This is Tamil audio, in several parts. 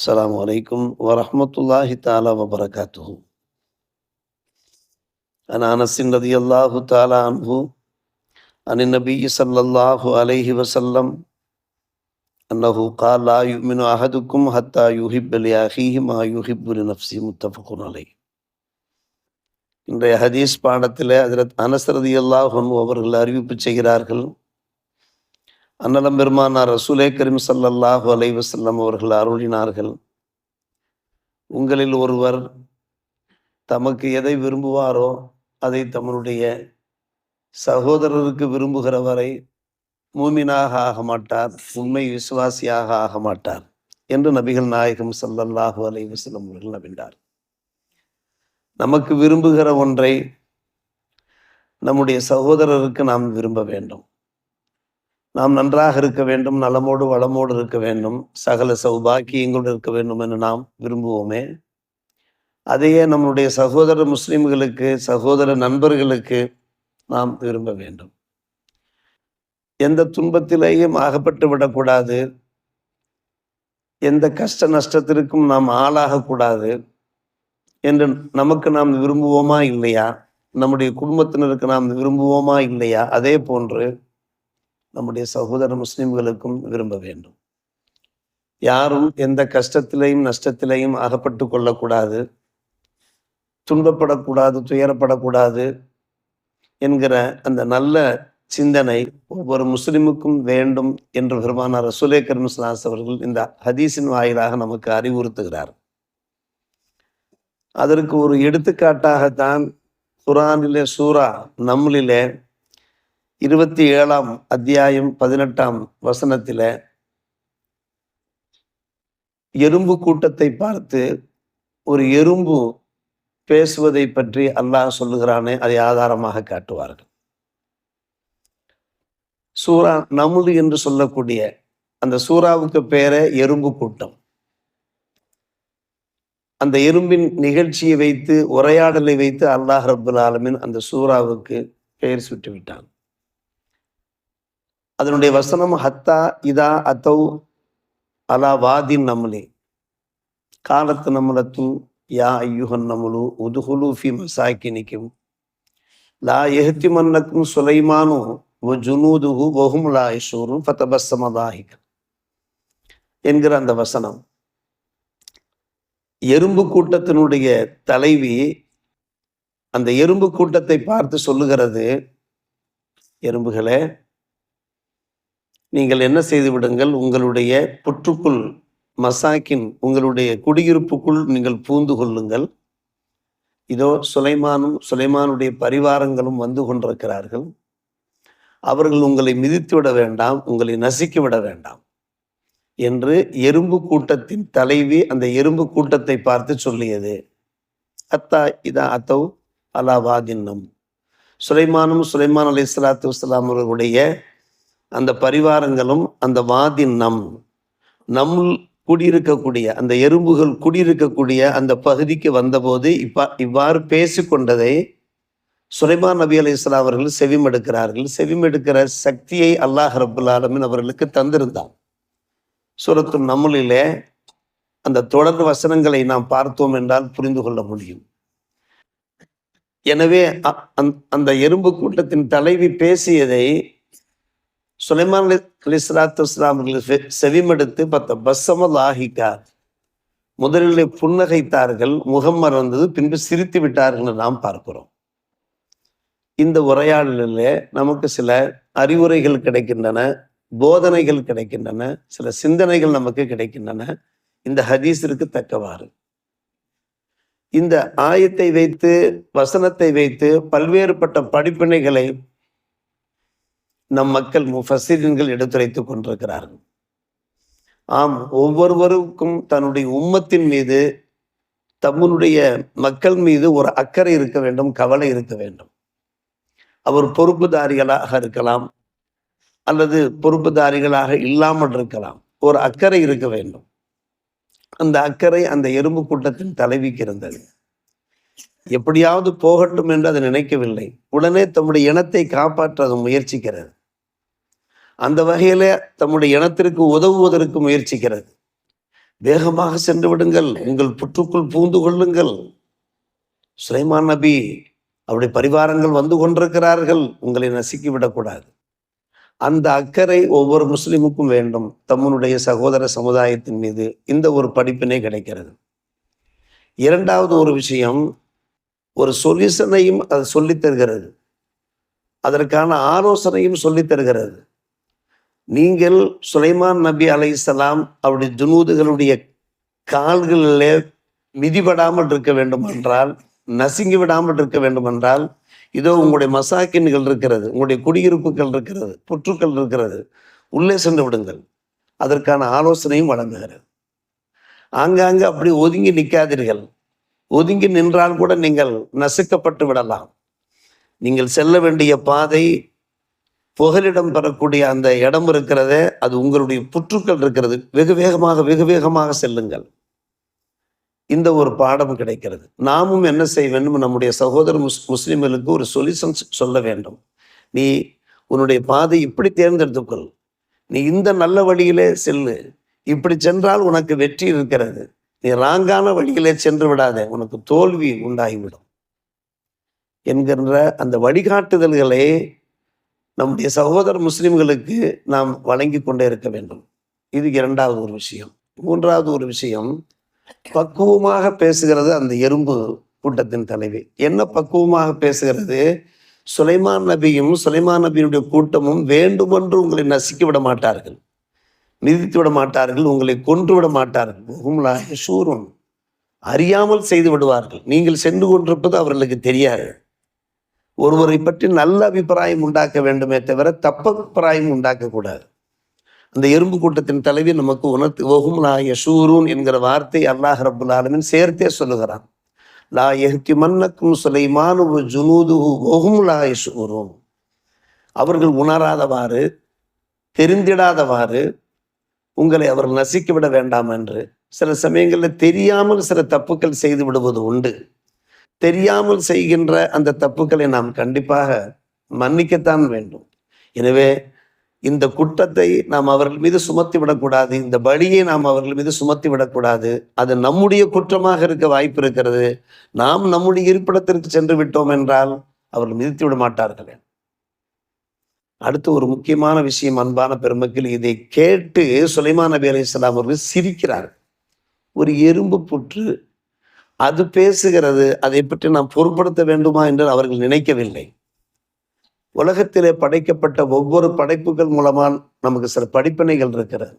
السلام عليكم ورحمة الله تعالى وبركاته عن أنس رضي الله تعالى عنه عن النبي صلى الله عليه وسلم أنه قال لا يؤمن أحدكم حتى يحب لأخيه ما يحب لنفسه متفق عليه இன்றைய ஹதீஸ் பாடத்தில் அதில் அனசரதி அல்லாஹ் அவர்கள் அறிவிப்பு செய்கிறார்கள் அன்னலம் பெருமானார் ரசூலே கரீம் சல்லல்லாஹு அலைவசல்லம் அவர்கள் அருளினார்கள். உங்களில் ஒருவர் தமக்கு எதை விரும்புவாரோ அதை தம்முடைய சகோதரருக்கு விரும்புகிற வரை மூமினாக ஆக மாட்டார் உண்மை விசுவாசியாக ஆக மாட்டார் என்று நபிகள் நாயகம் சல்லல்லாஹு அலைவசல்லம் அவர்கள் நம்பினார். நமக்கு விரும்புகிற ஒன்றை நம்முடைய சகோதரருக்கு நாம் விரும்ப வேண்டும். நாம் நன்றாக இருக்க வேண்டும் நலமோடு வளமோடு இருக்க வேண்டும் சகல சௌபாக்கியங்களோடு இருக்க வேண்டும் என்று நாம் விரும்புவோமே. அதையே நம்முடைய சகோதர முஸ்லிம்களுக்கு சகோதர நண்பர்களுக்கு நாம் விரும்ப வேண்டும். எந்த துன்பத்திலேயும் ஆகப்பட்டு விடக்கூடாது. எந்த கஷ்ட நஷ்டத்திற்கும் நாம் ஆளாகக்கூடாது என்று நமக்கு நாம் விரும்புவோமா இல்லையா? நம்முடைய குடும்பத்தினருக்கு நாம் விரும்புவோமா இல்லையா? அதே போன்று நம்முடைய சகோதர முஸ்லிம்களுக்கும் விரும்ப வேண்டும். யாரும் எந்த கஷ்டத்திலையும் நஷ்டத்திலையும் அகப்பட்டு கொள்ளக்கூடாது. துன்பப்படக்கூடாது துயரப்படக்கூடாது என்கிற அந்த நல்ல சிந்தனை ஒவ்வொரு முஸ்லிமுக்கும் வேண்டும் என்று பெருமானார் ரசூலே கர்மஸ்லாஸ் அவர்கள் இந்த ஹதீஸின் வாயிலாக நமக்கு அறிவுறுத்துகிறார். அதற்கு ஒரு எடுத்துக்காட்டாகத்தான் குரானிலே சூரா நம்மளிலே இருபத்தி ஏழாம் அத்தியாயம் பதினெட்டாம் வசனத்தில் எறும்பு கூட்டத்தை பார்த்து ஒரு எறும்பு பேசுவதை பற்றி அல்லாஹ் சொல்லுகிறானே அதை ஆதாரமாக காட்டுவார்கள். சூரா நமுது என்று சொல்லக்கூடிய அந்த சூறாவுக்கு பேரே எறும்பு கூட்டம். அந்த எறும்பின் நிகழ்ச்சியை வைத்து உரையாடலை வைத்து அல்லாஹ் ரபுல் ஆலமின் அந்த சூறாவுக்கு பெயர் சுட்டு விட்டான் அதனுடைய வசனம் ஹத்தா இதா அத்தௌ அலா வாதின் நம்மளே காலத்து நம்மளத்து யா ஐயுகன் நம்மளு உதுகுலு ஃபி மசாக்கினிக்கும். லா எஹத்தி மன்னக்கும் சுலைமானு வ ஜுனூதுகு வஹும் லா இஷூரும் ஃபதபஸ்ஸமதாஹிக் என்கிற அந்த வசனம். எறும்பு கூட்டத்தினுடைய தலைவி அந்த எறும்பு கூட்டத்தை பார்த்து சொல்லுகிறது எறும்புகளே நீங்கள் என்ன செய்து விடுங்கள் உங்களுடைய புற்றுக்குள் மசாக்கின் உங்களுடைய குடியிருப்புக்குள் நீங்கள் பூந்து கொள்ளுங்கள். இதோ சுலைமானும் சுலைமானுடைய பரிவாரங்களும் வந்து கொண்டிருக்கிறார்கள். அவர்கள் உங்களை மிதித்து விட வேண்டாம் உங்களை நசுக்கி விட வேண்டாம் என்று எறும்பு கூட்டத்தின் தலைவி அந்த எறும்பு கூட்டத்தை பார்த்து சொல்லியது. அத்தா இதா அத்தவ் அலாவாதின்னம் சுலைமானும் சுலைமான் அலி இஸ்லாத்து வஸ்லாம் அவர்களுடைய அந்த பரிவாரங்களும் அந்த வாதின் நம். நம் குடியிருக்கக்கூடிய அந்த எறும்புகள் குடியிருக்கக்கூடிய அந்த பகுதிக்கு வந்தபோது இப்பா இவ்வாறு பேசிக்கொண்டதை சுலைமான் நபி அலி இஸ்லாம் அவர்கள் செவிமெடுக்கிறார்கள். செவிமெடுக்கிற சக்தியை அல்லாஹ் ரபுல் ஆலமின் அவர்களுக்கு தந்திருந்தான். சுரத்து நம்மளிலே அந்த தொடர் வசனங்களை நாம் பார்த்தோம் என்றால் புரிந்து கொள்ள முடியும். எனவே அந்த எறும்பு கூட்டத்தின் தலைவி பேசியதை சுலைமான் அலிஸ்லாத்து இஸ்லாம் அவர்கள் செவிமெடுத்து பத்த பஸ்ஸமல் ஆகிக்கார் முதலில் புன்னகைத்தார்கள் முகம் மறந்தது பின்பு சிரித்து விட்டார்கள் நாம் பார்க்கிறோம். இந்த உரையாடலில் நமக்கு சில அறிவுரைகள் கிடைக்கின்றன போதனைகள் கிடைக்கின்றன சில சிந்தனைகள் நமக்கு கிடைக்கின்றன. இந்த ஹதீஸிற்கு தக்கவாறு. இந்த ஆயத்தை வைத்து வசனத்தை வைத்து பல்வேறுபட்ட படிப்பினைகளை நம் மக்கள் முஃபசிரியன்கள் எடுத்துரைத்துக் கொண்டிருக்கிறார்கள். ஆம் ஒவ்வொருவருக்கும் தன்னுடைய உம்மத்தின் மீது தம்முடைய மக்கள் மீது ஒரு அக்கறை இருக்க வேண்டும் கவலை இருக்க வேண்டும். அவர் பொறுப்புதாரிகளாக இருக்கலாம் அல்லது பொறுப்புதாரிகளாக இல்லாமல் இருக்கலாம். ஒரு அக்கறை இருக்க வேண்டும். அந்த அக்கறை அந்த எறும்பு கூட்டத்தின் தலைவிக்கு இருந்தது. எப்படியாவது போகட்டும் என்று அதை நினைக்கவில்லை. உடனே தம்முடைய இனத்தை காப்பாற்ற அது முயற்சிக்கிறது. அந்த வகையில தம்முடைய இனத்திற்கு உதவுவதற்கு முயற்சிக்கிறது. வேகமாக சென்று விடுங்கள். உங்கள் புற்றுக்குள் பூந்து கொள்ளுங்கள். சுலைமான் நபி அவருடைய பரிவாரங்கள் வந்து கொண்டிருக்கிறார்கள். உங்களை நசுக்கி விடக்கூடாது. அந்த அக்கறை ஒவ்வொரு முஸ்லிமுக்கும் வேண்டும். தம்முடைய சகோதர சமுதாயத்தின் மீது இந்த ஒரு படிப்பினை கிடைக்கிறது. இரண்டாவது ஒரு விஷயம் ஒரு சொல்யூஷனையும் அது சொல்லித் தருகிறது. அதற்கான ஆலோசனையும் சொல்லித் தருகிறது. நீங்கள் சுலைமான் நபி அலை இஸ்லாம் அவருடைய ஜுனூதுகளுடைய கால்களிலே மிதிபடாமல் இருக்க வேண்டும் என்றால் நசுங்கி விடாமல் இருக்க வேண்டும் என்றால் இதோ உங்களுடைய மசாக்கின்கள் இருக்கிறது உங்களுடைய குடியிருப்புகள் இருக்கிறது புற்றுக்கள் இருக்கிறது உள்ளே சென்று விடுங்கள். அதற்கான ஆலோசனையும் வழங்குகிறது. ஆங்காங்கு அப்படி ஒதுங்கி நிற்காதீர்கள். ஒதுங்கி நின்றால் கூட நீங்கள் நசுக்கப்பட்டு விடலாம். நீங்கள் செல்ல வேண்டிய பாதை புகலிடம் பெறக்கூடிய அந்த இடம் இருக்கிறதே அது உங்களுடைய புற்றுக்கள் இருக்கிறது. வெகு வேகமாக வெகு வேகமாக செல்லுங்கள். இந்த ஒரு பாடம் கிடைக்கிறது. நாமும் என்ன செய்ய வேண்டும்? நம்முடைய சகோதர முஸ் முஸ்லிம்களுக்கு ஒரு சொல்யூஷன் சொல்ல வேண்டும். நீ உன்னுடைய பாதை இப்படி தேர்ந்தெடுத்துக்கொள். நீ இந்த நல்ல வழியிலே செல்லு. இப்படி சென்றால் உனக்கு வெற்றி இருக்கிறது. நீ ராங்கான வழியிலே சென்று விடாதே. உனக்கு தோல்வி உண்டாகிவிடும். என்கின்ற அந்த வழிகாட்டுதல்களை நம்முடைய சகோதர முஸ்லிம்களுக்கு நாம் வழங்கி கொண்டே இருக்க வேண்டும். இது இரண்டாவது ஒரு விஷயம். மூன்றாவது ஒரு விஷயம் பக்குவமாக பேசுகிறது அந்த எறும்பு கூட்டத்தின் தலைவி. என்ன பக்குவமாக பேசுகிறது? சுலைமான் நபியும் சுலைமான் நபியினுடைய கூட்டமும் வேண்டுமென்று உங்களை நசுக்கி விட மாட்டார்கள். மிதித்து விட மாட்டார்கள் உங்களை கொன்று விட மாட்டார்கள். சூரும் அறியாமல் செய்து விடுவார்கள். நீங்கள் சென்று கொண்டிருப்பது அவர்களுக்கு தெரியாது. ஒருவரை பற்றி நல்ல அபிப்பிராயம் உண்டாக்க வேண்டுமே தவிர தப்ப அபிப்பிராயம் உண்டாக்கக்கூடாது அந்த எறும்பு கூட்டத்தின் தலைவி நமக்கு உணர்த்து ஓகும் லா யசூரூன் என்கிற வார்த்தை அல்லாஹ் ரபுல் ஆலமின் சேர்த்தே சொல்லுகிறான். லா எஹ்தி மன்னக்கும் சுலைமானு ஜுனூது ஓகும் லா யசூரூன் அவர்கள் உணராதவாறு தெரிந்திடாதவாறு உங்களை அவர்கள் நசிக்க விட வேண்டாம் என்று சில சமயங்களில் தெரியாமல் சில தப்புக்கள் செய்து விடுவது உண்டு. தெரியாமல் செய்கின்ற அந்த தப்புக்களை நாம் கண்டிப்பாக மன்னிக்கத்தான் வேண்டும். எனவே இந்த குற்றத்தை நாம் அவர்கள் மீது சுமத்தி விடக்கூடாது இந்த பலியை நாம் அவர்கள் மீது சுமத்தி விடக்கூடாது அது நம்முடைய குற்றமாக இருக்க வாய்ப்பு இருக்கிறது. நாம் நம்முடைய இருப்பிடத்திற்கு சென்று விட்டோம் என்றால் அவர்கள் மிதித்து விட மாட்டார்களே. அடுத்து ஒரு முக்கியமான விஷயம் அன்பான பெருமக்கள் இதை கேட்டு சுலைமான் நபி அலி இஸ்லாம் அவர்கள் சிரிக்கிறார் ஒரு எறும்பு புற்று அது பேசுகிறது அதை பற்றி நாம் பொருட்படுத்த வேண்டுமா என்று அவர்கள் நினைக்கவில்லை. உலகத்திலே படைக்கப்பட்ட ஒவ்வொரு படைப்புகள் மூலமாக நமக்கு சில படிப்பினைகள் இருக்கிறது.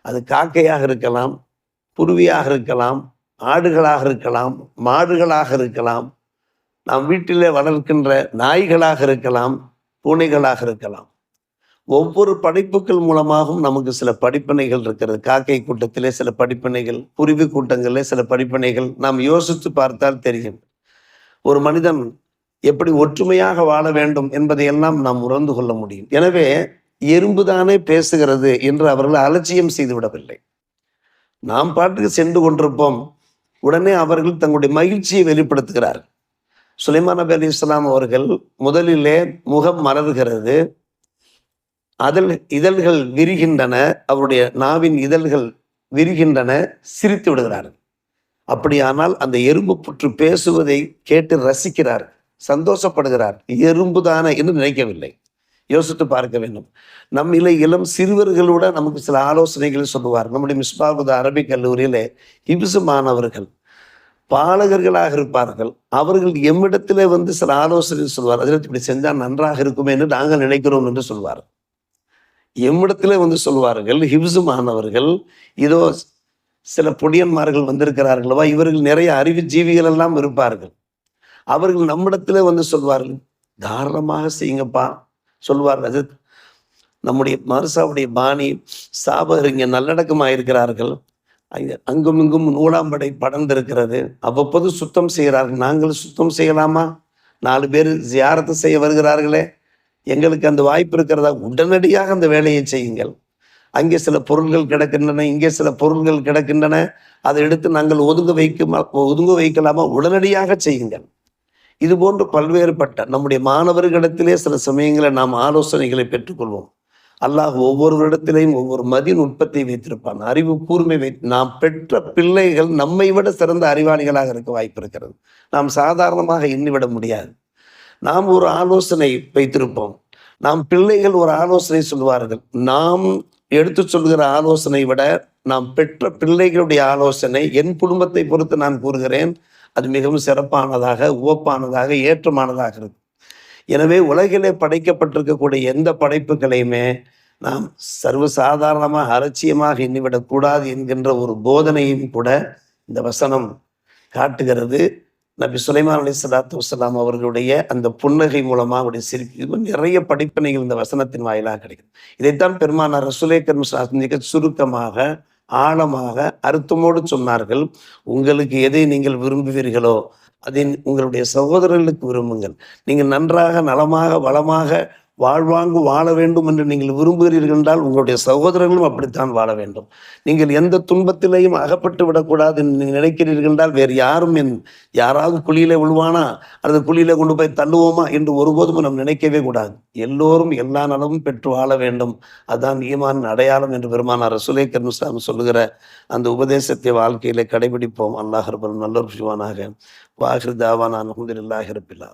அது காக்கையாக இருக்கலாம் குருவியாக இருக்கலாம் ஆடுகளாக இருக்கலாம் மாடுகளாக இருக்கலாம் நாம் வீட்டிலே வளர்க்கின்ற நாய்களாக இருக்கலாம் பூனைகளாக இருக்கலாம். ஒவ்வொரு படைப்புகள் மூலமாகவும் நமக்கு சில படிப்பினைகள் இருக்கிறது. காக்கை கூட்டத்திலே சில படிப்பினைகள் குருவி கூட்டங்களிலே சில படிப்பினைகள் நாம் யோசித்து பார்த்தால் தெரியும். ஒரு மனிதன் எப்படி ஒற்றுமையாக வாழ வேண்டும் என்பதையெல்லாம் நாம் உணர்ந்து கொள்ள முடியும். எனவே எறும்புதானே பேசுகிறது என்று அவர்கள் அலட்சியம் செய்துவிடவில்லை. நாம் பாட்டுக்கு சென்று கொண்டிருப்போம். உடனே அவர்கள் தங்களுடைய மகிழ்ச்சியை வெளிப்படுத்துகிறார் சுலைமான் நபி அலி இஸ்லாம் அவர்கள் முதலிலே முகம் மலர்கிறது. அதழ் இதழ்கள் விரிகின்றன அவருடைய நாவின் இதழ்கள் விரிகின்றன சிரித்து விடுகிறார்கள் அப்படியானால் அந்த எறும்பு புற்று பேசுவதை கேட்டு ரசிக்கிறார் சந்தோஷப்படுகிறார். எறும்பு தானே என்று நினைக்கவில்லை. யோசித்து பார்க்க வேண்டும். நம்மில இளம் சிறுவர்களோட நமக்கு சில ஆலோசனைகள் சொல்லுவார். நம்முடைய மிஸ்பாபுத அரபிக் கல்லூரியிலே இபிசு மாணவர்கள் பாலகர்களாக இருப்பார்கள். அவர்கள் எம்மிடத்திலே வந்து சில ஆலோசனை சொல்வார். அதில் இப்படி செஞ்சால் நன்றாக இருக்குமே என்று நாங்கள் நினைக்கிறோம் என்று சொல்வார். எம்மிடத்திலே வந்து சொல்வார்கள் ஹிப்ஸு மாணவர்கள் இதோ சில பொடியன்மார்கள் வந்திருக்கிறார்களவா இவர்கள் நிறைய அறிவு ஜீவிகள் எல்லாம் இருப்பார்கள். அவர்கள் நம்மிடத்திலே வந்து சொல்வார்கள் தாராளமாக செய்யுங்கப்பா சொல்வார்கள். அது நம்முடைய மருசாவுடைய பாணி சாபகர் இங்கே நல்லடக்கமாக இருக்கிறார்கள் அங்கும் இங்கும் நூலாம்படை படர்ந்திருக்கிறது. அவ்வப்போது சுத்தம் செய்கிறார்கள். நாங்கள் சுத்தம் செய்யலாமா? நாலு பேர் ஜியாரத்தை செய்ய வருகிறார்களே. எங்களுக்கு அந்த வாய்ப்பு இருக்கிறதா? உடனடியாக அந்த வேலையை செய்யுங்கள். அங்கே சில பொருள்கள் கிடக்கின்றன இங்கே சில பொருள்கள் கிடக்கின்றன. அதை எடுத்து நாங்கள் ஒதுங்க வைக்குமா ஒதுங்க வைக்கலாமா? உடனடியாக செய்யுங்கள். இது போன்று பல்வேறுபட்ட நம்முடைய மாணவர்களிடத்திலே சில சமயங்களை நாம் ஆலோசனைகளை பெற்றுக்கொள்வோம். அல்லாஹ் ஒவ்வொருவரிடத்திலையும் ஒவ்வொரு மதி நுட்பத்தை வைத்திருப்பான். அறிவு கூர்மை வை நாம் பெற்ற பிள்ளைகள் நம்மை விட சிறந்த அறிவாளிகளாக இருக்க வாய்ப்பு இருக்கிறது. நாம் சாதாரணமாக எண்ணிவிட முடியாது. நாம் ஒரு ஆலோசனை வைத்திருப்போம். நாம் பிள்ளைகள் ஒரு ஆலோசனை சொல்வார்கள். நாம் எடுத்து சொல்கிற ஆலோசனை விட நாம் பெற்ற பிள்ளைகளுடைய ஆலோசனை என் குடும்பத்தை பொறுத்து நான் கூறுகிறேன். அது மிகவும் சிறப்பானதாக உவப்பானதாக ஏற்றமானதாக இருக்கும். எனவே உலகிலே படைக்கப்பட்டிருக்கக்கூடிய எந்த படைப்புகளையுமே நாம் சர்வசாதாரணமாக அலட்சியமாக எண்ணிவிடக்கூடாது என்கின்ற ஒரு போதனையும் கூட இந்த வசனம் காட்டுகிறது. நபி சுலைமான் அலி சலாத்து வசலாம் அவர்களுடைய அந்த புன்னகை மூலமாக அவருடைய சிரிப்பு இது நிறைய படிப்பினைகள் இந்த வசனத்தின் வாயிலாக கிடைக்கும் இதைத்தான் பெருமானார் ரசுலேக்கர் மிக சுருக்கமாக ஆழமாக அர்த்தமோடு சொன்னார்கள். உங்களுக்கு எதை நீங்கள் விரும்புவீர்களோ அதை உங்களுடைய சகோதரர்களுக்கு விரும்புங்கள். நீங்கள் நன்றாக நலமாக வளமாக வாழ்வாங்கு வாழ வேண்டும் என்று நீங்கள் விரும்புகிறீர்கள் என்றால் உங்களுடைய சகோதரர்களும் அப்படித்தான் வாழ வேண்டும். நீங்கள் எந்த துன்பத்திலையும் அகப்பட்டு விடக்கூடாது என்று நினைக்கிறீர்கள் என்றால் வேறு யாரும் என் யாராவது குழியில விழுவானா? அல்லது குழியில கொண்டு போய் தள்ளுவோமா? என்று ஒருபோதும் நாம் நினைக்கவே கூடாது. எல்லோரும் எல்லா நலமும் பெற்று வாழ வேண்டும். அதான் ஈமான் அடையாளம் என்று பெருமானார் ரசூலை கர்முஸ்லாம் சொல்லுகிற அந்த உபதேசத்தை வாழ்க்கையில கடைபிடிப்போம். அல்லாஹ் நல்ல ஒரு சிவானாக வாஹிர் தாவான் அலமதுல்லாஹிரப்பில்லா